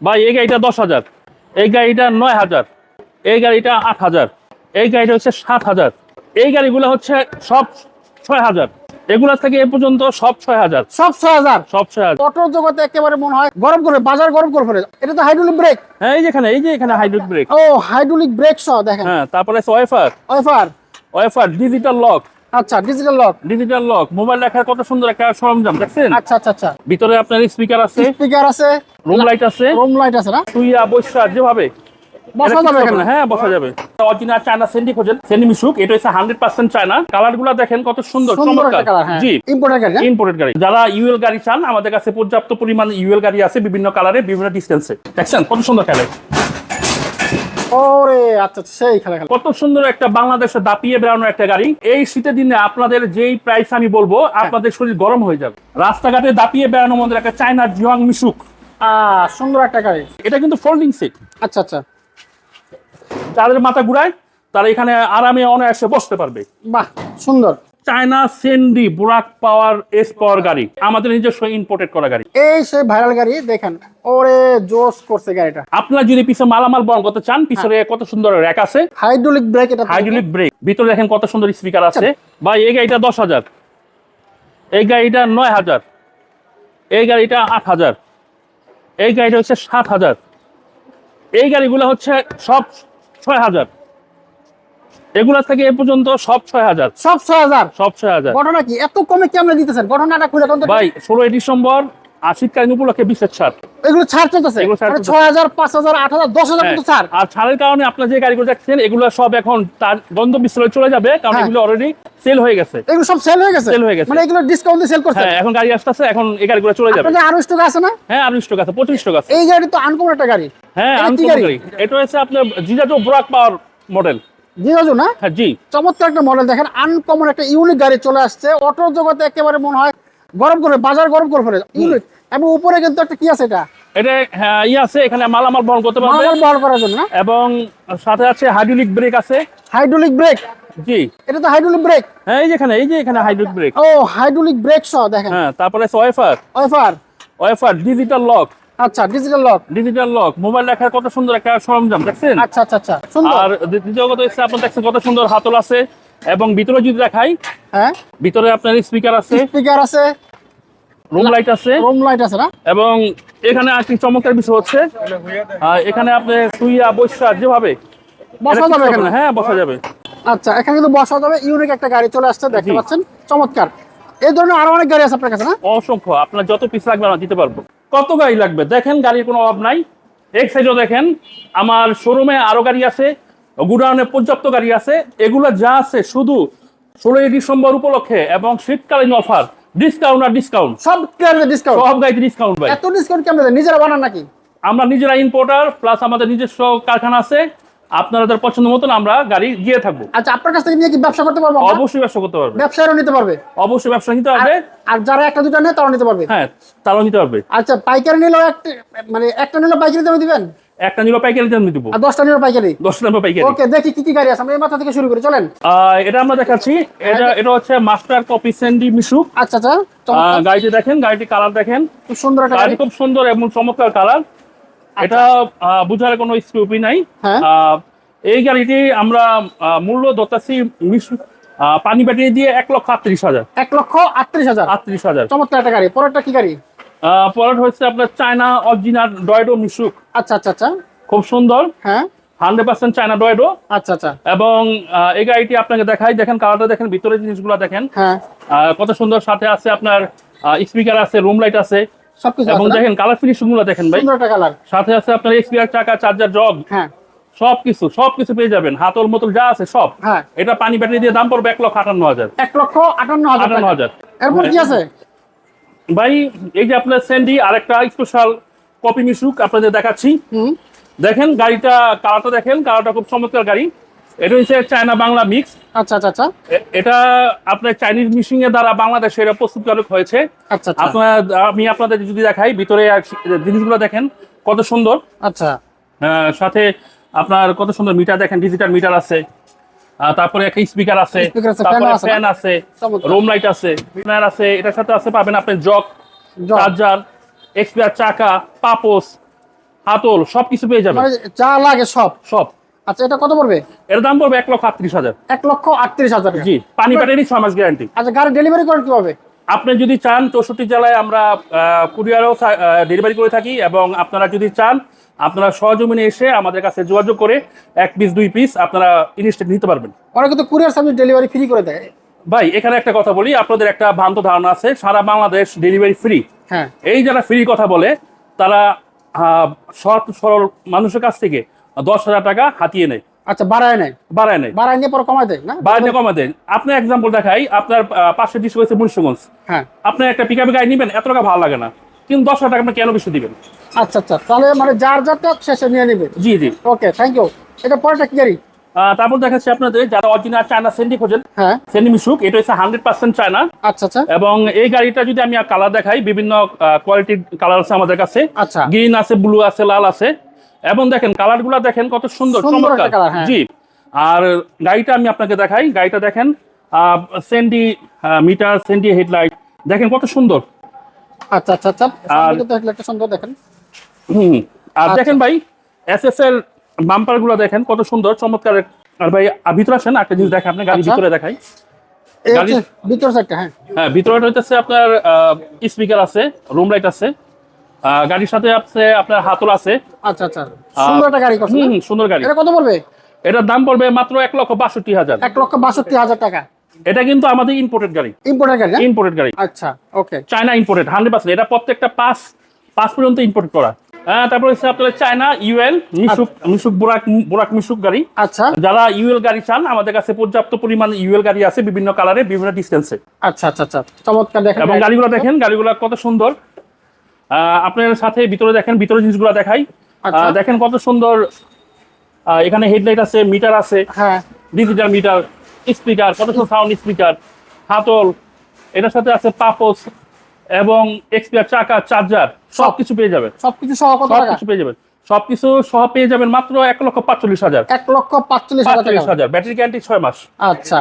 ভাই এই গাড়িটা দশ হাজার। এই গাড়িটা নয় হাজার। এই গাড়িটা আট হাজার। এই গাড়িটা হচ্ছে সাত হাজার। এই গাড়িগুলো হচ্ছে সব ছয় হাজার। এগুলা থেকে এ পর্যন্ত সব ছয় হাজার। সব ছয় হাজার? সব ছয় হাজার। অটো জগতে একেবারে মনে হয় গরম করে বাজার গরম করে ফেলে এটা তো হাইড্রোলিক ব্রেক হ্যাঁ এই যেখানে এই যে এখানে হাইড্রোলিক ব্রেক ও হাইড্রোলিক ব্রেক সহ দেখেন। হ্যাঁ তারপরে আছে wiper. Wiper. Wiper digital lock আচ্ছা digital lock digital lock mobile রাখার কত সুন্দর একটা সরঞ্জাম দেখছেন? আচ্ছা আচ্ছা আচ্ছা। ভিতরে আপনার স্পিকার আছে স্পিকার আছে। রুম লাইট আছে। রুম লাইট আছে না? শুইয়া যেভাবে। বসা যাবে এখানে? হ্যাঁ বসা যাবে। অরিজিনাল চায়না সেন্ডি খোঁজেন সেন্ডি মিশুক এটা হচ্ছে হান্ড্রেড পার্সেন্ট চায়না কালারগুলা দেখেন কত সুন্দর চমৎকার। হ্যাঁ। জি। ইম্পোর্টেড গাড়ি ইম্পোর্টেড গাড়ি। যারা ইউএল গাড়ি চান আমাদের কাছে পর্যাপ্ত পরিমাণ ইউএল গাড়ি আছে বিভিন্ন কালারে বিভিন্ন ডিস্টেন্সে দেখছেন? কত সুন্দর খেলে ওরে আচ্ছা আচ্ছা, সেই খেলা খেলা। কত সুন্দর একটা বাংলাদেশে দাপিয়ে বেড়ানো একটা গাড়ি। এই শীতের দিনে আপনাদের যেই প্রাইস আমি বলব আপনাদের শরীর গরম হয়ে যাবে। রাস্তাঘাটে দাপিয়ে বেড়ানোর মধ্যে একটা চায়নার জিওয়াং মিশুক। সুন্দর একটা গাড়ি। এটা কিন্তু ফোল্ডিং সিট আচ্ছা আচ্ছা। যাদের মাথা ঘুরায় তারা এখানে আরামে অনায়াসে বসতে পারবে। বাহ সুন্দর। চায়না সেন্ডি বুরাক পাওয়ার এস পাওয়ার গাড়ি আমাদের নিজস্ব ইম্পোর্টেড করা গাড়ি। এই সেই ভাইরাল গাড়ি দেখেন ওরে জোস করছে গাড়িটা। আপনারা যদি পিছনে মালামাল বহন করতে চান পিছনে কত সুন্দর র্যাক আছে। হাইড্রোলিক ব্রেক এটা হাইড্রোলিক ব্রেক ভিতরে দেখেন কত সুন্দর স্পিকার আছে। ভাই এই গাড়িটা দশ হাজার। এই গাড়িটা নয় হাজার। এই গাড়িটা আট হাজার। এই গাড়িটা হচ্ছে সাত হাজার। এই গাড়িগুলো হচ্ছে সব ছয় হাজার। এগুলা থেকে এ পর্যন্ত সব ছয় হাজার। সব ছয় হাজার? সব ছয় হাজার। ঘটনা কি? এত কমে কেমনে দিতেছেন? ঘটনাটা খুলে ভাই ষোলোই ডিসেম্বর আশিতকালীন উপলক্ষে বিশেষ ছাড়। এগুলো ছাড় চলতেছে? মানে চলতেছে। ছয় হাজার পাঁচ হাজার আট হাজার দশ হাজার হ্যাঁ, কিন্তু ছাড়। আর ছাড়ের কারণে আপনার যে গাড়িগুলো দেখছেন এগুলো সব এখন তার গন্তব্যস্থলে চলে যাবে কারণ হ্যাঁ। এগুলো অলরেডি সেল হয়ে গেছে। এগুলো সব সেল হয়ে গেছে? Sell হয়ে গেছে। মানে এগুলো ডিসকাউন্ট দিয়ে সেল করছে হ্যাঁ এখন গাড়ি আসতেছে এখন এই গাড়িগুলো চলে যাবে। আপনাদের আরও স্টক আছে না? হ্যাঁ আরও স্টক আছে পঁচিশ স্টক আছে। এই গাড়ি তো আনকমন একটা গাড়ি। হ্যাঁ আনকমন গাড়ি? এটা হচ্ছে আপনার ব্রাক পাওয়ার মডেল জিরোজো না? হ্যাঁ জি। চমৎকার একটা মডেল দেখেন আনকমন একটা ইউনিক গাড়ি চলে আসছে। অটো জগতে একেবারে মনে হয় গরম করে বাজার গরম করে ফেলে। ইউনিক এবং উপরে কিন্তু একটা কি আছে এটা? এটা হ্যাঁ ই আছে এখানে মালামাল বহন করতে পারবে। মালামাল বহন করার জন্য। এবং সাথে আছে হাইড্রোলিক ব্রেক আছে। হাইড্রোলিক ব্রেক জি। এটা তো হাইড্রোলিক ব্রেক হ্যাঁ এই যে এখানে এই যে এখানে হাইড্রোলিক ব্রেক ও হাইড্রোলিক ব্রেক সহ দেখেন। হ্যাঁ তারপরে আছে wiper. Wiper. Wiper digital lock আচ্ছা digital lock digital lock mobile রাখার কত সুন্দর একটা সরঞ্জাম দেখছেন? আচ্ছা আচ্ছা আচ্ছা সুন্দর। আর দ্বিতীয় কথা হচ্ছে আপনার দেখছেন কত সুন্দর হাতল আছে এবং ভিতরে যদি দেখাই হ্যাঁ? ভিতরে আপনার স্পিকার আছে স্পিকার আছে। রুম লাইট আছে রুম লাইট আছে না? এবং এখানে আর কি চমৎকার বিষয় হচ্ছে এখানে আপনি শুইয়া বৈশা যেভাবে বসা যাবে এখানে? হ্যাঁ বসা যাবে। আচ্ছা এখানে কিন্তু বসা যাবে ইউনিক একটা গাড়ি চলে আসছে দেখতে পাচ্ছেন চমৎকার। এই ধরনের আরও অনেক গাড়ি আছে আপনার কাছে না? অসংখ্য আপনার যত পিস লাগবে আমরা দিতে পারব। কত গাড়ি লাগবে? দেখেন গাড়ির কোনো অভাব নাই। এক সাইডও দেখেন আমার শোরুমে আরও গাড়ি আছে গুডাউনে পর্যাপ্ত গাড়ি আছে। এগুলো যা আছে শুধু ষোলোই ডিসেম্বর উপলক্ষে এবং শীতকালীন অফার ডিসকাউন্ট আর ডিসকাউন্ট সব গাড়িতে ডিসকাউন্ট সব গাড়িতে ডিসকাউন্ট ভাই। এত ডিসকাউন্ট কেমন নিজেরা বানান নাকি? আমরা নিজেরা ইম্পোর্টার প্লাস আমাদের নিজস্ব কারখানা আছে। আপনাদের পছন্দ মতন আমরা গাড়ি দিয়ে থাকব। আচ্ছা আপনার কাছ থেকে নিয়ে কি ব্যবসা করতে পারব অবশ্যই ব্যবসা করতে পারবে। ব্যবসায়ীরাও নিতে পারবে? অবশ্যই ব্যবসা নিতে পারবে। আর- যারা একটা দুটো নেয় তারাও নিতে পারবে? হ্যাঁ তারাও নিতে পারবে। আচ্ছা পাইকারি নিলেও একটা মানে একটা নিলেও পাইকারি দামে দিবেন? একটা নিল পাইকারি দাম দিব। আর দশটা নিলেও পাইকারি? দশ নম্বর পাইকারি। ওকে দেখি কি কি গাড়ি আছে। আমরা এই মাথা থেকে শুরু করি চলেন। এটা আমরা দেখাচ্ছি। এটা এটা হচ্ছে মাস্টার কপি স্যান্ডি মিশুক। আচ্ছা আচ্ছা গাড়িটি দেখেন গাড়িটি কালার দেখেন। খুব সুন্দর একটা গাড়ি। খুব সুন্দর এবং চমৎকার কালার। এটা বুঝার কোনো স্কোপই নাই। হ্যাঁ। এই গাড়িটি আমরা মূল্য দত্তাছি মিশু পানি ব্যাটারি দিয়ে এক লক্ষ আটত্রিশ হাজার। এক লক্ষ আটত্রিশ হাজার। আটত্রিশ হাজার। চমৎকার একটা গাড়ি। পরেরটা কি গাড়ি? পরের হচ্ছে আপনার চায়না অরিজিনাল ডয়েডো মিশুক। আচ্ছা আচ্ছা আচ্ছা। খুব সুন্দর। হ্যাঁ। হান্ড্রেড পার্সেন্ট চায়না ডয়েডো। আচ্ছা আচ্ছা। এবং এই গাড়িটি আপনাকে দেখাই দেখেন কালারটা দেখেন ভিতরে জিনিসগুলো দেখেন। হ্যাঁ। আহ, কত সুন্দর সাথে আছে আপনার স্পিকার আছে রুম লাইট আছে। সবকিছু এবং দেখেন কালার ফিনিশিংগুলো দেখেন ভাই। সুন্দর কালার সাথে আছে আপনার চাকা চার্জার জগ হ্যাঁ। সবকিছু সবকিছু পেয়ে যাবেন। হাতল মতল যা আছে সব। হ্যাঁ। এটা পানি ব্যাটারি দিয়ে দাম পড়বে এক লক্ষ আটান্ন হাজার। এক লক্ষ আটান্ন হাজার আটান্ন হাজার। এরপর কি আছে? ভাই এই যে আপনার স্যান্ডি আরেকটা স্পেশাল কপি মিশুক আপনাদের দেখাচ্ছি। দেখেন গাড়িটা কালারটা দেখেন কালারটা খুব চমৎকার গাড়ি। এটা হচ্ছে চায়না বাংলা মিক্স আচ্ছা আচ্ছা আচ্ছা। এটা আপনার চাইনিজ মিশিং এর দ্বারা বাংলাদেশে এটা প্রস্তুতকারক হয়েছে। আচ্ছা আচ্ছা। আপনার আমি আপনাদের যদি দেখাই ভিতরে জিনিসগুলো দেখেন কত সুন্দর। আচ্ছা। সাথে আপনার কত সুন্দর মিটার দেখেন ডিজিটাল মিটার আছে। তারপরে একটা স্পিকার আছে। তারপরে? ফ্যান আছে রুম লাইট আছে। ফ্যান আছে। এটার সাথে আছে পাবেন আপনি জক। চার্জার এক্সপিআর চাকা পাপোস হাতল সবকিছু পেয়ে যাবেন। মানে যা লাগে সব। সব। আচ্ছা এটা কত পড়বে? এর দাম পড়বে এক লক্ষ আটত্রিশ হাজার। এক লক্ষ আটত্রিশ হাজার জি পানি ব্যাটারি ছয় মাস গ্যারান্টি। আচ্ছা গাড়ি ডেলিভারি করেন কীভাবে? আপনি যদি চান চৌষট্টি জেলায় আমরা কুরিয়ারও ডেলিভারি করে থাকি এবং আপনারা যদি চান আপনারা সহজমিনে এসে আমাদের কাছে যোগাযোগ করে এক পিস দুই পিস আপনারা ইনস্টেন্ট নিতে পারবেন। অনেকে তো কুরিয়ার সার্ভিস ডেলিভারি ফ্রি করে দেয়। ভাই এখানে একটা কথা বলি আপনাদের একটা ভ্রান্ত ধারণা আছে সারা বাংলাদেশ ডেলিভারি ফ্রি হ্যাঁ। এই যারা ফ্রি কথা বলে তারা সৎ সরল মানুষের কাছ থেকে দশ হাজার টাকা হাতিয়ে নেয়। আচ্ছা বাড়ায় নেয়। বাড়ায় নেয়। বাড়ায় নিয়ে পরে কমায় দেয় না? বাড়ায় নিয়ে কমা দেয়। আপনার এক্সাম্পল দেখাই আপনার পাঁচশো ডিস্ট্রিক্ট হয়েছে মুন্সিগঞ্জ। হ্যাঁ। আপনি একটা পিকাপে গাড়ি নেবেন এত টাকা ভালো লাগে না। কিন্তু দশ হাজার টাকা আপনি কেন বেশি দিবেন? আচ্ছা আচ্ছা। তাহলে মানে যার যারটা শেষে নিয়ে নেবে। জি জি। ওকে থ্যাংক ইউ এটা পরেটা কি গাড়ি? তারপর দেখাচ্ছি আপনাদের যারা অরিজিনাল চায়না সেন্ডি খোঁজেন হ্যাঁ। সেন্ডি মিশুক এটা হচ্ছে হান্ড্রেড পার্সেন্ট চায়না আচ্ছা আচ্ছা। এবং এই গাড়িটা যদি আমি কালার দেখাই বিভিন্ন কোয়ালিটির কালার আছে আমাদের কাছে। আচ্ছা। গ্রিন আছে ব্লু আছে লাল আছে। এবং দেখেন কালারগুলা দেখেন কত সুন্দর চমৎকার। হ্যাঁ। জি আর গাড়িটা আমি আপনাকে দেখাই গাড়িটা দেখেন সেন্ডি মিটার সেন্ডি হেডলাইট দেখেন কত সুন্দর। আচ্ছা আচ্ছা আচ্ছা আর- সুন্দর দেখেন। হুম আর আচ্ছা। দেখেন ভাই এস এস এর বাম্পারগুলো দেখেন কত সুন্দর চমৎকার। আর ভাই ভিতরে আসেন একটা জিনিস দেখেন আপনি গাড়ির আচ্ছা। ভিতরে দেখাই। ভিতর সাইডটা হ্যাঁ। হ্যাঁ ভিতরে হইতেছে আপনার স্পিকার আছে রুম লাইট আছে। গাড়ির সাথে আছে আপনার হাতল আছে। আচ্ছা আচ্ছা। সুন্দর একটা গাড়ি করছে হুম সুন্দর গাড়ি। এটা কত পড়বে এটার দাম পড়বে মাত্র এক লক্ষ বাষট্টি হাজার। এক লক্ষ বাষট্টি হাজার টাকা। এটা কিন্তু আমাদের ইম্পোর্টেড গাড়ি। ইম্পোর্টার গাড়ি ইম্পোর্টেড গাড়ি। আচ্ছা okay China imported hundred percent এটা প্রত্যেকটা পাস পাস পর্যন্ত ইম্পোর্ট করা। হ্যাঁ তারপর হচ্ছে আপনার চায়না ইউএল মিশুক মিশুক বোরাক বোরাক মিশুক গাড়ি। আচ্ছা। যারা ইউএল গাড়ি চান আমাদের কাছে পর্যাপ্ত পরিমাণ ইউএল গাড়ি আছে বিভিন্ন কালারে বিভিন্ন ডিস্টেন্সে আচ্ছা আচ্ছা আচ্ছা। চমৎকার দেখেন এবং গাড়িগুলো দেখেন গাড়িগুলো কত সুন্দর। আপনার সাথে ভিতরে দেখেন ভিতরে জিনিসগুলো দেখাই। আচ্ছা। দেখেন কত সুন্দর এখানে হেডলাইট আছে মিটার আছে হ্যাঁ। ডিজিটাল মিটার স্পিকার কত সুন্দর সাউন্ড স্পিকার হাতল এটার সাথে আছে পাপোস এবং এক্সপিয়ার চাকা চার্জার সব কিছু পেয়ে যাবেন। সবকিছু সহ কত টাকা? পেয়ে যাবেন। সবকিছু সহ পেয়ে যাবেন মাত্র এক লক্ষ পাঁচচল্লিশ হাজার। এক লক্ষ পাঁচচল্লিশ হাজার ব্যাটারি গ্যারান্টি ছয় মাস। আচ্ছা।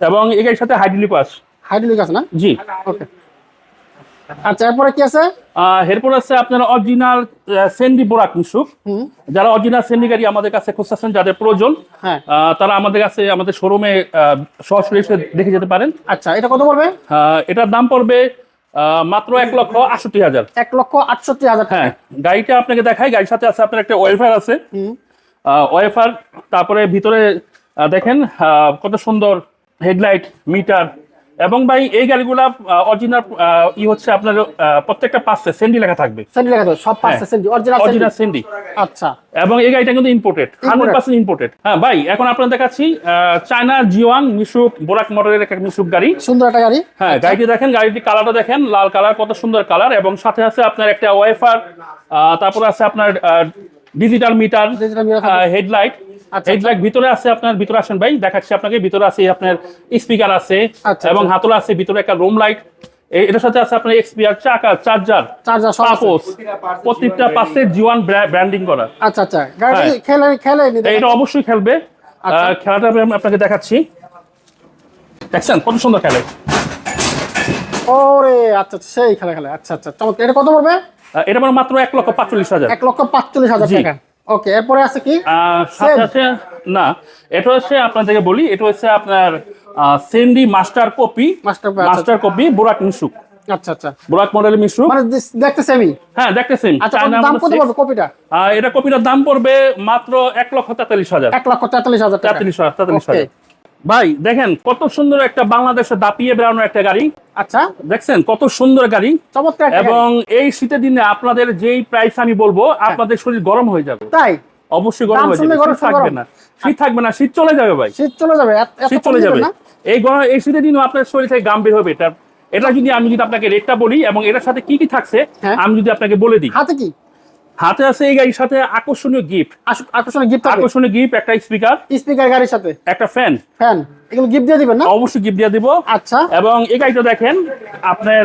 এবং এর সাথে হাইড্রোলিক পাস হাইড্রোলিক আছে না? জি। ওকে আচ্ছা এরপরে কি আছে? এরপর আছে আপনার অরিজিনাল সেন্ডি বোরাক মিশুক যারা অরিজিনাল সেন্ডি গাড়ি আমাদের কাছে খুঁজতেছেন যাদের প্রয়োজন হ্যাঁ। তারা আমাদের কাছে আমাদের শোরুমে সরাসরি এসে দেখে যেতে পারেন। আচ্ছা এটা কত পড়বে? এটার দাম পড়বে মাত্র এক লক্ষ আটষট্টি হাজার। এক লক্ষ আটষট্টি হাজার হ্যাঁ গাড়িটা আপনাকে দেখাই গাড়ির সাথে আছে আপনার একটা ওয়েফার আছে। ওয়েফার তারপরে ভিতরে দেখেন আহ, কত সুন্দর হেডলাইট মিটার এবং ভাই এই গাড়িগুলা অরিজিনাল ই হচ্ছে আপনার প্রত্যেকটা পাশে সেন্ডি লেখা থাকবে। সেন্টি লেখা তো সব পাঁচটা সেন্টি অরিজিনাল অরিজিনাল সেন্ডি আচ্ছা। এবং এই গাড়িটা কিন্তু ইম্পোর্টেড হান্ড্রেড পার্সেন্ট ইম্পোর্টেড হ্যাঁ ভাই এখন আপনার দেখাচ্ছি চায়না জিওয়াং মিশুক বোরাক মডেলের একটা মিশুক গাড়ি। সুন্দর একটা গাড়ি। হ্যাঁ গাড়িটি দেখেন গাড়িটি কালারটা দেখেন লাল কালার কত সুন্দর কালার এবং সাথে আছে আপনার একটা ওয়াইফার তারপর আছে আপনার ডিজিটাল মিটার থাকবে। হেডলাইট আচ্ছা, হেডলাইট ভিতরে আছে আপনার ভিতরে আসেন ভাই দেখাচ্ছি আপনাকে ভিতরে আছে আপনার স্পিকার আছে আচ্ছা, এবং আচ্ছা। হাতল আছে ভিতরে একটা রুম লাইট এটার সাথে আছে আপনার এক্সপিআর চাকা চার্জার চার্জার সব পাপোস প্রত্যেকটা পাশে জিওয়ান ব্র্যান্ডিং করা। আচ্ছা আচ্ছা। গাড়ি হ্যাঁ। খেলে খেলে এটা অবশ্যই খেলবে। আচ্ছা। খেলাটা আমি আপনাকে দেখাচ্ছি। দেখছেন? কত সুন্দর খেলে। ওরে আচ্ছা আচ্ছা, সেই খেলা খেলে। আচ্ছা আচ্ছা চমৎকার। এটা কত পড়বে? এটা আমার মাত্র এক লক্ষ পাঁচচল্লিশ হাজার। এক লক্ষ পাঁচচল্লিশ হাজার টাকা। ওকে এরপরে আছে কি? সাথে না এটা হচ্ছে আপনাদেরকে বলি এটা হচ্ছে আপনার সেন্ডি মাস্টার কপি। মাস্টার কপি বোরাক মিশুক আচ্ছা আচ্ছা। ব্ল্যাক মডেল মিশুক মানে দেখতে সেমি হ্যাঁ দেখতেছেন আচ্ছা দাম কত পড়বে কপিটা এটা কপিটার দাম পড়বে মাত্র এক লক্ষ তেতাল্লিশ হাজার। এক লক্ষ তেতাল্লিশ হাজার তেতাল্লিশ হাজার তেতাল্লিশ হাজার। ভাই দেখেন কত সুন্দর একটা বাংলাদেশে দাপিয়ে বেড়ানো একটা গাড়ি। আচ্ছা। দেখছেন কত সুন্দর গাড়ি। চমৎকার এবং এই শীতের দিনে আপনাদের যেই প্রাইস আমি বলব আপনাদের শরীর গরম হয়ে যাবে। তাই? অবশ্যই গরম হয়ে যাবে। শীত থাকবে না। শীত থাকবে না শীত চলে যাবে ভাই। শীত চলে যাবে শীত চলে যাবে? এই গরম এই শীতের দিনও আপনার শরীর থেকে গাম বের হবে। এটা এটা যদি আমি যদি আপনাকে রেটটা বলি এবং এটার সাথে কি কি থাকছে হ্যাঁ। আমি যদি আপনাকে বলে দিই। হাতে কি? হাতে আছে এই গাড়ির সাথে আকর্ষণীয় গিফট আকর্ষণীয় গিফট আকর্ষণীয় গিফট একটা স্পিকার স্পিকার গাড়ির সাথে। একটা ফ্যান ফ্যান এগুলো গিফট দিয়ে দিবেন না? অবশ্যই গিফট দিয়ে দিব। আচ্ছা। এবং এই গাড়িটা দেখেন আপনার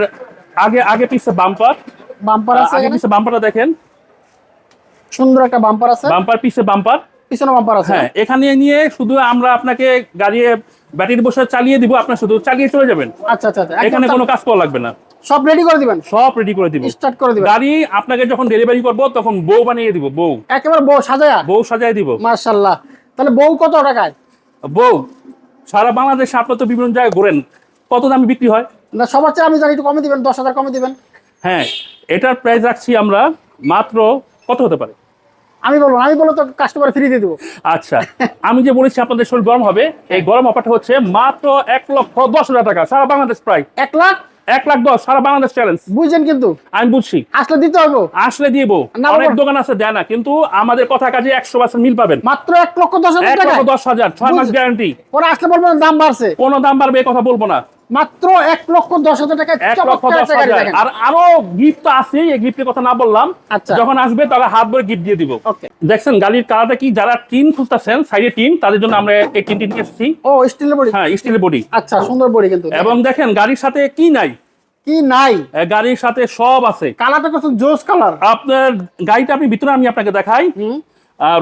আগে আগে পিছে বাম্পার বাম্পার আছে আগে পিছে বাম্পারটা দেখেন। সুন্দর একটা বাম্পার আছে। বাম্পার পিছে বাম্পার পিছনে বাম্পার আছে হ্যাঁ এখানে নিয়ে শুধু আমরা আপনাকে গাড়ি ব্যাটারি বসে চালিয়ে দিব আপনার শুধু চালিয়ে চলে যাবেন। আচ্ছা আচ্ছা আচ্ছা। এখানে কোনো কাজ করা লাগবে না। সব রেডি করে দিবেন? সব রেডি করে দিব। স্টার্ট করে দিবেন। গাড়ি আপনাকে যখন ডেলিভারি করব তখন বউ বানিয়ে দিব বউ। একেবারে বউ সাজায়া? বউ সাজায় দিব। মার্শাল্লাহ তাহলে বউ কত টাকায়? বউ সারা বাংলাদেশে আপনার তো বিভিন্ন জায়গায় ঘোরেন। কত দামে বিক্রি হয়? না সবার চেয়ে আমি জানি একটু কমে দিবেন দশ হাজার কমে দিবেন। হ্যাঁ এটার প্রাইস রাখছি আমরা মাত্র কত হতে পারে? আমি বলব আমি বলব তো কাস্টমার ফ্রি দিয়ে দেবো। আচ্ছা আমি যে বলেছি আপনাদের শরীর গরম হবে এই গরম অফারটা হচ্ছে মাত্র এক লক্ষ দশ হাজার টাকা সারা বাংলাদেশ প্রায়। এক লাখ? এক লাখ দশ সারা বাংলাদেশ চ্যালেঞ্জ বুঝছেন কিন্তু? আমি বুঝছি। আসলে দিতে হবে। আসলে দিব অনেক দোকান আছে দেয় না কিন্তু আমাদের কথা কাজে একশো পার্সেন্ট মিল পাবেন। মাত্র এক লক্ষ দশ হাজার এক লক্ষ দশ হাজার ছয় মাস গ্যারান্টি ওরা আসলে বলব দাম বাড়ছে। কোনো দাম বাড়বে এই কথা বলব না। মাত্র এক লক্ষ দশ হাজার টাকা এক লক্ষ দশ হাজার। আর আরও গিফট তো আছে এই গিফটের কথা না বললাম। আচ্ছা। যখন আসবে তাহলে হাত ভরে গিফট দিয়ে দিব। দেখছেন গাড়ির কালারটা কি? যারা টিন খুঁজতেছেন সাইডে টিন তাদের জন্য আমরা এই টিনটি নিয়ে এসেছি। ও স্টিলের বডি হ্যাঁ স্টিলের বডি আচ্ছা সুন্দর বডি কিন্তু। এবং দেখেন গাড়ির সাথে কি নাই? কি নাই? গাড়ির সাথে সব আছে। কালারটা কিছু জোস কালার আপনার গাড়িটা আপনি ভিতরে আমি আপনাকে দেখাই।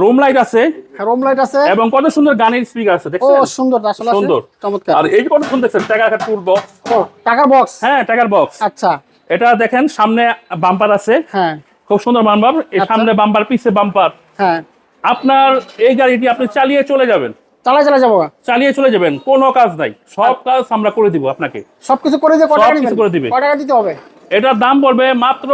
রুম লাইট আছে। রোম লাইট আছে। এবং কত সুন্দর গানের স্পিকার আছে ও সুন্দর আসলে সুন্দর। চমৎকার। আর এই কত সুন্দর দেখছেন টাকার কাট টুল বক্স ও টাকার বক্স হ্যাঁ টাকার বক্স আচ্ছা। এটা দেখেন সামনে বাম্পার আছে। হ্যাঁ। খুব সুন্দর বাম্পার এই আচ্ছা। সামনে বাম্পার পিছে বাম্পার হ্যাঁ। আপনার এই গাড়িটি আপনি চালিয়ে চলে যাবেন। চালাই চালাই যাব চালিয়ে চলে যাবেন কোনো কাজ নাই। সব কাজ আমরা করে দিব আপনাকে। সবকিছু করে দিয়ে সব টাকা কিছু করে দিবে। টাকা দিতে হবে? এটার দাম পড়বে মাত্র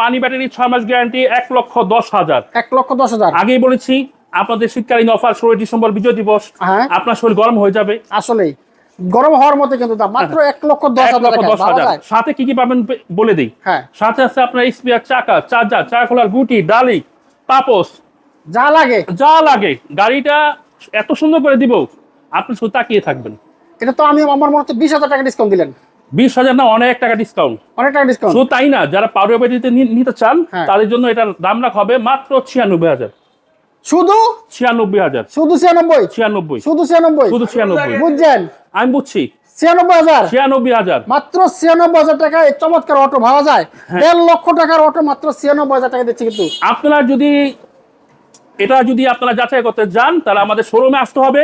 পানি ব্যাটারি ছয় মাস গ্যারান্টি এক লক্ষ দশ হাজার। এক লক্ষ দশ হাজার। আগেই বলেছি আপনাদের শীতকালীন অফার ষোলোই ডিসেম্বর বিজয় দিবস। হ্যাঁ। আপনার শরীর গরম হয়ে যাবে। আসলেই। গরম হওয়ার মতো কিন্তু দাম। মাত্র এক লক্ষ দশ হাজার লক্ষ দশ হাজার। সাথে কি কি পাবেন বলে দিই। হ্যাঁ। সাথে আছে আপনার স্পিয়ার চাকা চার্জার চাকা খোলার গুটি ডালি পাপোস যা লাগে। যা লাগে। গাড়িটা এত সুন্দর করে দিব আপনি শুধু তাকিয়ে থাকবেন। এটা তো আমি আমার মনে হচ্ছে বিশ হাজার টাকা ডিসকাউন্ট দিলেন। বিশ হাজার না অনেক টাকা ডিসকাউন্ট অনেক টাকা ডিসকাউন্ট শুধু তাই না যারা পাউডার ব্যাটারিতে নিতে চান হ্যাঁ। তাদের জন্য এটার দাম রাখা হবে মাত্র ছিয়ানব্বই হাজার। শুধু? ছিয়ানব্বই হাজার। শুধু ছিয়ানব্বই? ছিয়ানব্বই। শুধু ছিয়ানব্বই? শুধু ছিয়ানব্বই। বুঝছেন? আমি বুঝছি। ছিয়ানব্বই হাজার? ছিয়ানব্বই হাজার। মাত্র ছিয়ানব্বই হাজার টাকা এই চমৎকার অটো যায়। হ্যাঁ। দেড় লক্ষ টাকার অটো মাত্র ছিয়ানব্বই হাজার টাকা দিচ্ছে কিন্তু। আপনারা যদি এটা যদি আপনারা যাচাই করতে যান তাহলে আমাদের শোরুমে আসতে হবে।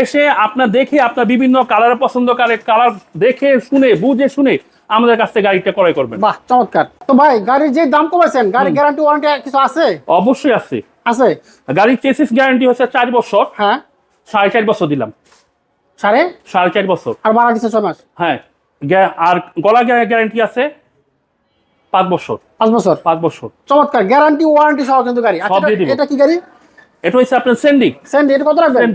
এসে আপনার দেখে আপনার বিভিন্ন কালার পছন্দ করে কালার দেখে শুনে বুঝে শুনে আমাদের কাছ থেকে গাড়িটা ক্রয় করবেন। বাহ চমৎকার। তো ভাই গাড়ির যে দাম কমেছেন গাড়ির গ্যারান্টি ওয়ারেন্টি কিছু আছে? অবশ্যই আছে। আছে? গাড়ির চেসিস গ্যারান্টি হচ্ছে চার বছর। হ্যাঁ। সাড়ে চার বছর দিলাম। সাড়ে? সাড়ে চার বছর। আর বাড়া দিচ্ছে ছয় মাস? হ্যাঁ। আর গলা গ্যারান্টি আছে। পাঁচ বছর। পাঁচ বছর? পাঁচ বছর। চমৎকার গ্যারান্টি ওয়ারেন্টি সহ কিন্তু গাড়ি। আচ্ছা। এটা- কি গাড়ি? এটা হচ্ছে আপনার স্যান্ডি এটা কত রাখবেন?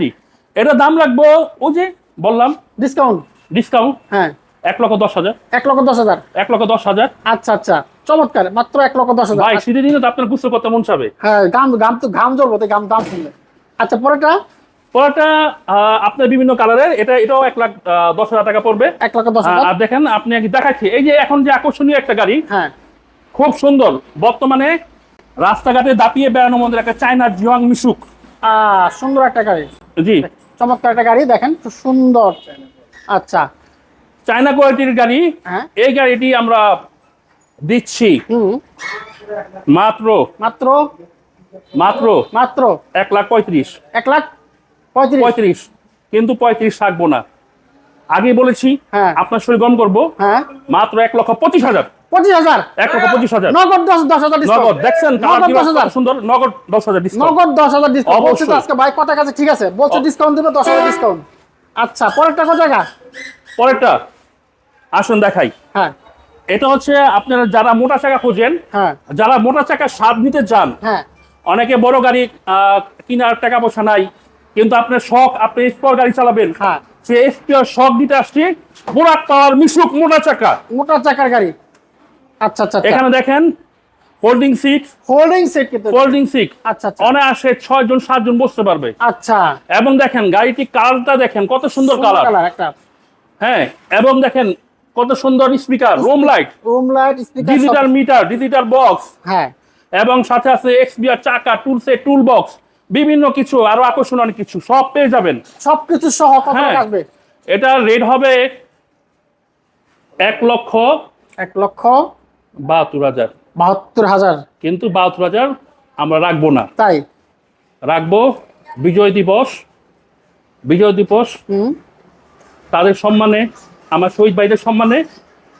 এটা দাম রাখব ওই যে বললাম ডিসকাউন্ট ডিসকাউন্ট হ্যাঁ। এক লক্ষ দশ হাজার। এক লক্ষ দশ হাজার? এক লক্ষ দশ হাজার। আচ্ছা আচ্ছা। চমৎকার মাত্র এক লক্ষ দশ হাজার। ভাই শীতের দিনে তো আপনার গুছল করতে মন চাবে। হ্যাঁ গাম গাম তো ঘাম জ্বলবো তো গাম দাম শুনলে আচ্ছা পরেটা পরেরটা আহ, আপনার বিভিন্ন কালারের। এটা এটাও এক লাখ দশ হাজার টাকা পড়বে। এক লাখ দশ হাজার। আর দেখেন আপনি দেখাচ্ছি। এই যে এখন যে আকর্ষণীয় একটা গাড়ি হ্যাঁ। খুব সুন্দর। বর্তমানে রাস্তাঘাটে দাপিয়ে বেড়ানোর মধ্যে একটা চায়নার জিওয়াং মিশুক। সুন্দর একটা গাড়ি। জি। চমৎকার একটা গাড়ি দেখেন খুব সুন্দর। আচ্ছা। চায়না কোয়ালিটির গাড়ি। হ্যাঁ। এই গাড়িটি আমরা দিচ্ছি। মাত্র। মাত্র? মাত্র। মাত্র? এক লাখ পঁয়ত্রিশ। এক লাখ পঁয়ত্রিশ? পঁয়ত্রিশ। কিন্তু পঁয়ত্রিশ থাকব না। আগে বলেছি হ্যাঁ। আপনার শরীর গম করব। হ্যাঁ। মাত্র এক লক্ষ পঁচিশ হাজার। পঁচিশ হাজার। এক লক্ষ পঁচিশ হাজার। নগদ দশ দশ হাজার নগদ দেখছেন কালার নগদ দশ হাজার। সুন্দর? নগদ দশ হাজার নগদ দশ হাজার ডিসকাউন্ট বলছে তো অবশ্যই। আজকে বাইক কথা কাছে ঠিক আছে? বলছে ডিসকাউন্ট দেবে দশ হাজার ডিসকাউন্ট আচ্ছা পরেরটা কত টাকা পরেরটা। আসুন দেখাই। হ্যাঁ। এটা হচ্ছে আপনারা যারা মোটা চাকা খোঁজেন হ্যাঁ। যারা মোটা চাকা স্বাদ নিতে চান হ্যাঁ। অনেকে বড় গাড়ি কেনার টাকা পয়সা নাই কিন্তু আপনার শখ আপনি স্পর গাড়ি চালাবেন হ্যাঁ। সে এসপিআর শখ দিতে আসছি বোরাক পাওয়ার মিশুক মোটা চাকা। মোটা চাকার গাড়ি। আচ্ছা আচ্ছা আচ্ছা। এখানে দেখেন হোল্ডিং সিট হোল্ডিং সেট কিন্তু। হোল্ডিং সিট আচ্ছা আচ্ছা। অনায়াসে ছয় জন সাতজন বসতে পারবে। আচ্ছা। এবং দেখেন গাড়িটি কালারটা দেখেন কত সুন্দর কালার। কালার একটা। হ্যাঁ এবং দেখেন কত সুন্দর speaker room light room light speaker digital meter digital box হ্যাঁ। এবং সাথে আছে এক্সবিআর চাকা টুলসে টুল বক্স বিভিন্ন কিছু আরও আকর্ষণ অনেক কিছু সব পেয়ে যাবেন। সবকিছু সহ কত হ্যাঁ। আসবে এটা রেট হবে এক লক্ষ এক লক্ষ বাহাত্তর হাজার। বাহাত্তর হাজার। কিন্তু বাহাত্তর হাজার আমরা রাখব না। তাই? রাখব বিজয় দিবস। বিজয় দিবস তাদের সম্মানে আমার শহীদ ভাইদের সম্মানে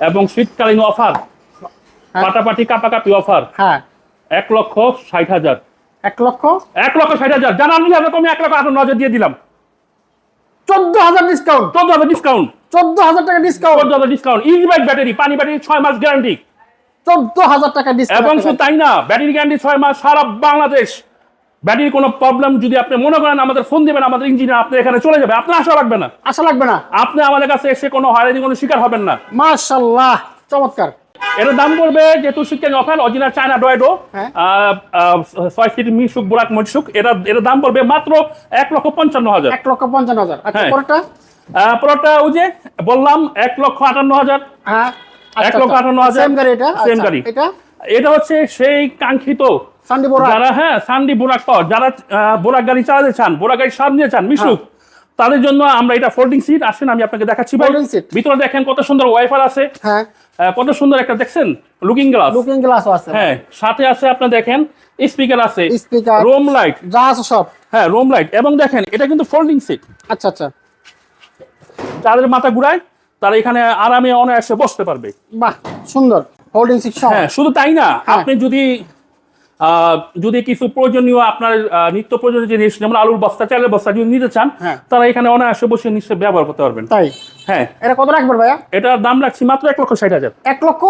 এবং শীতকালীন অফার পাটাপাটি কাপাকাপি অফার। হ্যাঁ। এক লক্ষ ষাট হাজার। এক লক্ষ? এক লক্ষ ষাট হাজার। জানান নিলে এরকম এক লক্ষ আঠান্ন হাজার দিয়ে দিলাম। চোদ্দ হাজার ডিসকাউন্ট চোদ্দ হাজার ডিসকাউন্ট চোদ্দ হাজার টাকা ডিসকাউন্ট চোদ্দ হাজার ডিসকাউন্ট ইজি বাইক ব্যাটারি পানি ব্যাটারি ছয় মাস গ্যারান্টি চোদ্দ হাজার টাকা এবং শুধু তাই না ব্যাটারি গ্যারান্টি ছয় মাস সারা বাংলাদেশ। ব্যাটারির কোনো প্রবলেম যদি আপনি মনে করেন আমাদের ফোন দিবেন আমাদের ইঞ্জিনিয়ার আপনি এখানে চলে যাবে আপনার আশা লাগবে না। আশা লাগবে না। আপনি আমাদের কাছে এসে কোনো হয়রানি কোনো শিকার হবেন না। মাশাল্লাহ চমৎকার। এটার দাম পড়বে যেহেতু শিক্ষা অফার অরিজিনাল চায়না ডয়েডো। ছয় ফিট মিশুক বুরাক মজসুক এটা এটার দাম পড়বে মাত্র এক লক্ষ পঞ্চান্ন হাজার। এক লক্ষ পঞ্চান্ন হাজার। আচ্ছা হ্যাঁ। পরেরটা ওই যে বললাম এক লক্ষ আটান্ন হাজার। হ্যাঁ। এক লক্ষ আটান্ন হাজার সেম গাড়ি এটা? সেম আচ্ছা, গাড়ি। এটা? এটা হচ্ছে সেই কাঙ্ক্ষিত। সান্ডি বোরা যারা হ্যাঁ সান্ডি বোরাক পাওয়ার যারা বোরাক গাড়ি চালাতে চান বোরাক গাড়ি সামনে চান মিশুক তাদের জন্য আমরা এটা ফোল্ডিং সিট আসেন আমি আপনাকে দেখাচ্ছি। ভিতরে দেখেন কত সুন্দর ওয়াইফার আছে। হ্যাঁ। কত সুন্দর একটা দেখছেন? লুকিং গ্লাস লুকিং গ্লাসও আছে। হ্যাঁ সাথে আছে আপনি দেখেন স্পিকার আছে। স্পিকার রোম লাইট যা আছে সব। হ্যাঁ রোম লাইট এবং দেখেন এটা কিন্তু ফোল্ডিং সিট আচ্ছা আচ্ছা। যাদের মাথা ঘুরায়। তারা এখানে আরামে অনায়াসে বসতে পারবে। বাহ সুন্দর। হোল্ডিং হ্যাঁ শুধু তাই না আপনি যদি যদি কিছু প্রয়োজনীয় আপনার নিত্য প্রয়োজনীয় জিনিস যেমন আলুর বস্তা চালের বস্তা যদি নিতে চান হ্যাঁ। তারা এখানে অনায়াসে বসে নিশ্চয় ব্যবহার করতে পারবেন। তাই? হ্যাঁ। এটা কত রাখবেন ভাইয়া? এটার দাম রাখছি মাত্র এক লক্ষ ষাট হাজার। এক লক্ষ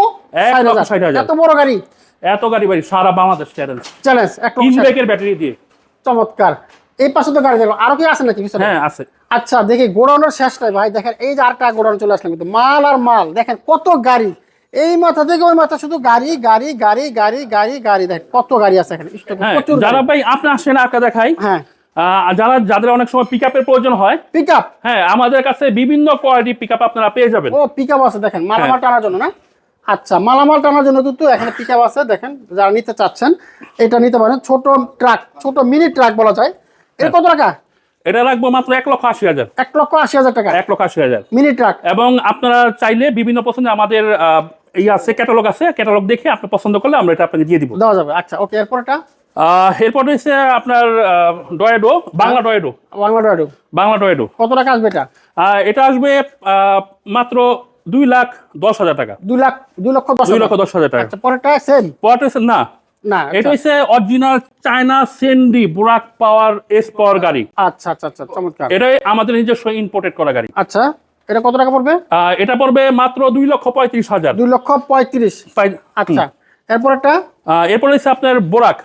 এক লক্ষ। ষাট হাজার। এত বড় গাড়ি? এত গাড়ি বাড়ি সারা বাংলাদেশ চ্যালেঞ্জ চ্যালেঞ্জ এক ব্যাটারি দিয়ে। চমৎকার। এই পাশে তো গাড়ি দেখো আরও কি আছে নাকি পিছনে? হ্যাঁ আছে। আচ্ছা দেখি গোডাউনের শেষটাই ভাই। দেখেন এই যে আরেকটা গোডাউন চলে আসলাম কিন্তু। মাল আর মাল দেখেন কত গাড়ি। এই মাথা থেকে ওই মাথা শুধু গাড়ি গাড়ি গাড়ি গাড়ি গাড়ি গাড়ি। দেখেন কত গাড়ি আছে এখানে। হ্যাঁ যারা ভাই আপনি আসেন আঁকা দেখাই। হ্যাঁ। যারা যাদের অনেক সময় পিক আপের প্রয়োজন হয় পিক আপ হ্যাঁ আমাদের কাছে বিভিন্ন কোয়ালিটি পিক আপ আপনারা পেয়ে যাবেন। ও পিক আপ আছে দেখেন মালামাল হ্যাঁ। টানার জন্য না? আচ্ছা মালামাল টানার জন্য কিন্তু এখানে পিক আপ আছে দেখেন যারা নিতে চাচ্ছেন এটা নিতে পারেন। ছোট ট্রাক ছোট মিনি ট্রাক বলা যায়। এর কত টাকা? এটা রাখব মাত্র এক লক্ষ আশি হাজার। এক লক্ষ আশি হাজার টাকা। এক লক্ষ আশি হাজার। মিনি ট্রাক এবং আপনারা চাইলে বিভিন্ন পছন্দের আমাদের এই আছে ক্যাটালগ আছে ক্যাটালগ দেখে আপনি পছন্দ করলে আমরা এটা আপনাকে দিয়ে দিব। দেওয়া যাবে। আচ্ছা ওকে এরপর এটা? এরপর হচ্ছে আপনার ডয়েডো বাংলা ডয়েডো। বাংলা ডয়েডো। বাংলা ডয়েডো। কত টাকা আসবে এটা? এটা আসবে আহ, মাত্র দুই লাখ দশ হাজার টাকা। দুই লাখ দুই লক্ষ দশ দুই লক্ষ দশ হাজার টাকা। আচ্ছা পরেরটা সেম পরে হচ্ছে না। না এটা হচ্ছে অরিজিনাল চায়না সেন্ডি বুরাক পাওয়ার এস পাওয়ার গাড়ি। আচ্ছা আচ্ছা আচ্ছা চমৎকার। আমাদের নিজস্ব ইম্পোর্টেড করা গাড়ি। আচ্ছা এটা কত টাকা পড়বে? এটা পড়বে মাত্র দুই লক্ষ পঁয়ত্রিশ হাজার। দুই লক্ষ পঁয়ত্রিশ। আচ্ছা এরপর একটা এরপর হচ্ছে আপনার বোরাক।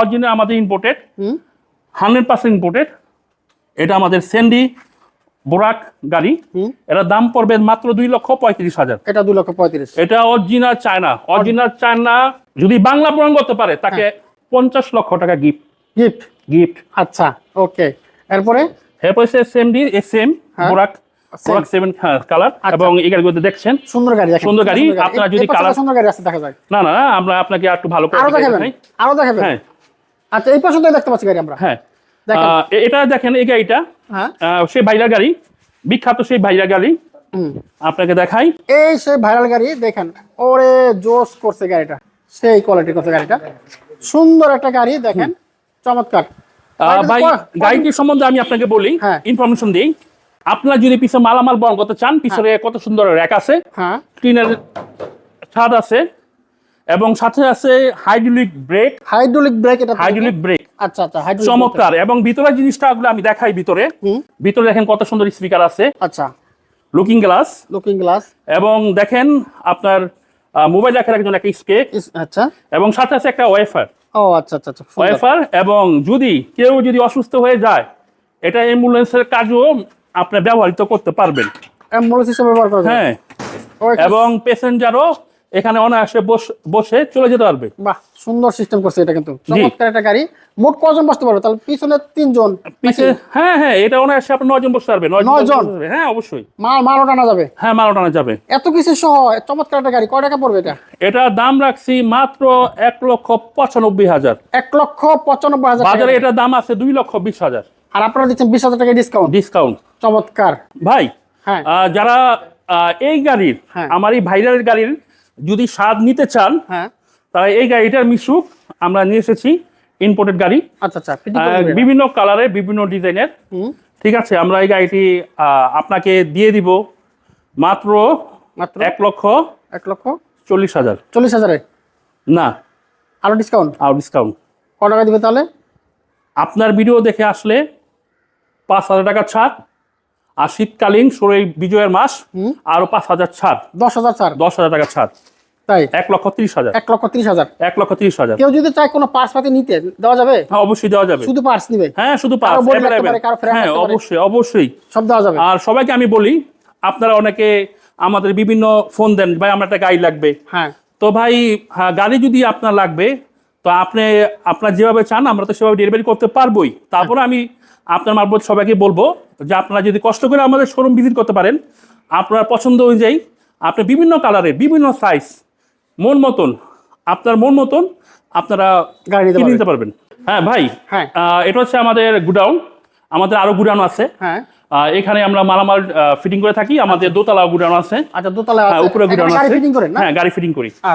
অরিজিনাল আমাদের ইম্পোর্টেড হান্ড্রেড পার্সেন্ট ইম্পোর্টেড এটা আমাদের সেন্ডি বোরাক গাড়ি। এটার দাম পড়বে মাত্র দুই লক্ষ পঁয়ত্রিশ হাজার। এটা দুই লক্ষ পঁয়ত্রিশ। এটা অরিজিনাল চায়না অরিজিনাল চায়না যদি বাংলা প্রমাণ করতে পারে তাকে পঞ্চাশ লক্ষ টাকা গিফট গিফট গিফট আচ্ছা ওকে এরপরে? এরপর এম হ্যাঁ। বোরাক বোরাক সেভেন কালার। এবং এই দেখছেন সুন্দর গাড়ি সুন্দর গাড়ি, আপনারা যদি কালার- সুন্দর গাড়ি আছে দেখা যায়। না না আমরা আপনাকে একটু ভালো করে আরও। দেখাবেন? আরও দেখাবেন? হ্যাঁ। আচ্ছা এই পাশে দেখতে পাচ্ছি গাড়ি আমরা। হ্যাঁ। এটা দেখেন এই গাড়িটা। হ্যাঁ। সেই ভাইরা গাড়ি। বিখ্যাত সেই ভাইরা গাড়ি। আপনাকে দেখাই। এই সেই ভাইরাল গাড়ি দেখেন। ওরে জোস করছে গাড়িটা। সেই কোয়ালিটির কথা গাড়িটা। সুন্দর একটা গাড়ি দেখেন চমৎকার। গাড়িটা ভাই গাড়িটির সম্বন্ধে আমি আপনাকে বলি হ্যাঁ। ইনফরমেশন দিই। আপনার যদি পিছনে মালামাল বহন করতে চান পিছনে কত সুন্দর র্যাক আছে হ্যাঁ। টিনের ছাদ আছে এবং সাথে আছে হাইড্রোলিক ব্রেক হাইড্রোলিক ব্রেক এটা হাইড্রোলিক ব্রেক আচ্ছা আচ্ছা চমৎকার। এবং ভিতরের জিনিসটা আমি দেখাই ভিতরে। ভিতরে দেখেন কত সুন্দর স্পিকার আছে। আচ্ছা। লুকিং গ্লাস লুকিং গ্লাস এবং দেখেন আপনার মোবাইল রাখার জন্য একটা স্কে। আচ্ছা। এবং সাথে আছে একটা ওয়াইফার ও আচ্ছা আচ্ছা আচ্ছা সুন্দর। ওয়াইফার এবং যদি কেউ যদি অসুস্থ হয়ে যায় এটা অ্যাম্বুলেন্সের কাজও আপনি ব্যবহৃত করতে পারবেন। অ্যাম্বুলেন্স হিসেবে ব্যবহার করা যায় হ্যাঁ। এবং প্যাসেঞ্জারও এখানে অনায়াসে বস- চলে যেতে পারবে। বাহ সুন্দর সিস্টেম করছে এটা কিন্তু। চমৎকার একটা গাড়ি। মোট কজন বসতে পারবে? তাহলে পিছনে তিনজন পিছে হ্যাঁ হ্যাঁ এটা অনায়াসে আপনি নয়জন বসতে পারবে। নয় জন? হ্যাঁ অবশ্যই। মাল মালও টানা যাবে? হ্যাঁ মারো টানা যাবে। এত কিছু সহ চমৎকার একটা গাড়ি। কয় টাকা পড়বে এটা? এটা দাম রাখছি মাত্র এক লক্ষ পঁচানব্বই হাজার। এক লক্ষ পঁচানব্বই হাজার। বাজারে এটার দাম আছে দুই লক্ষ বিশ হাজার। আর আপনারা দিচ্ছেন বিশ হাজার টাকা ডিসকাউন্ট ডিসকাউন্ট চমৎকার। ভাই হ্যাঁ। আহ, যারা এই গাড়ির হ্যাঁ। আমার এই ভাইরাল গাড়ির যদি স্বাদ নিতে চান হ্যাঁ। তারা এই গাড়িটার মিশুক আমরা নিয়ে এসেছি ইম্পোর্টেড গাড়ি। আচ্ছা আচ্ছা। বিভিন্ন কালারের বিভিন্ন ডিজাইনের। ঠিক আছে আমরা এই গাড়িটি আপনাকে দিয়ে দিব মাত্র মাত্র এক লক্ষ এক লক্ষ চল্লিশ হাজার। চল্লিশ হাজারে? না। আরও ডিসকাউন্ট আর ডিসকাউন্ট ক টাকা দিবে তাহলে? আপনার ভিডিও দেখে আসলে পাঁচ হাজার টাকা ছাড়। আর শীতকালীন ষোলোই বিজয়ের মাস। আরও পাঁচ হাজার ছাড়। দশ হাজার চার দশ হাজার টাকা ছাড়। তাই? এক লক্ষ তিরিশ হাজার। এক লক্ষ তিরিশ হাজার। এক লক্ষ তিরিশ হাজার। কেউ যদি চায় কোনো পার্স পাতি নিতে দেওয়া যাবে? হ্যাঁ অবশ্যই দেওয়া যাবে। শুধু পার্স নিবে? হ্যাঁ শুধু পাঁচ কারও body লাগতে পারে, কারও frame হ্যাঁ অবশ্যই অবশ্যই। সব দেওয়া যাবে। আর সবাইকে আমি বলি আপনারা অনেকে আমাদের বিভিন্ন ফোন দেন ভাই আমার একটা গাড়ি লাগবে। হ্যাঁ। তো ভাই হ্যাঁ, গাড়ি যদি আপনার লাগবে তো আপনি আপনার যেভাবে চান আমরা তো সেভাবে ডেলিভারি করতে পারবোই। তারপরে আমি আপনার মারফত সবাইকে বলব যে আপনারা যদি কষ্ট করে আমাদের শোরুম ভিজিট করতে পারেন আপনার পছন্দ অনুযায়ী আপনি বিভিন্ন কালারের বিভিন্ন সাইজ মন মতন আপনার মন মতন আপনারা গাড়ি নিতে পারবেন। হ্যাঁ ভাই হ্যাঁ। এটা হচ্ছে আমাদের গুডাউন আমাদের আরও গুডাউন আছে। হ্যাঁ। এখানে আমরা মালামাল ফিটিং করে থাকি আমাদের দোতলা গুডাউন আছে। আচ্ছা দোতলা হ্যাঁ, উপরে গুডাউন আছে। ফিটিং করেন না? হ্যাঁ গাড়ি ফিটিং করি। আচ্ছা।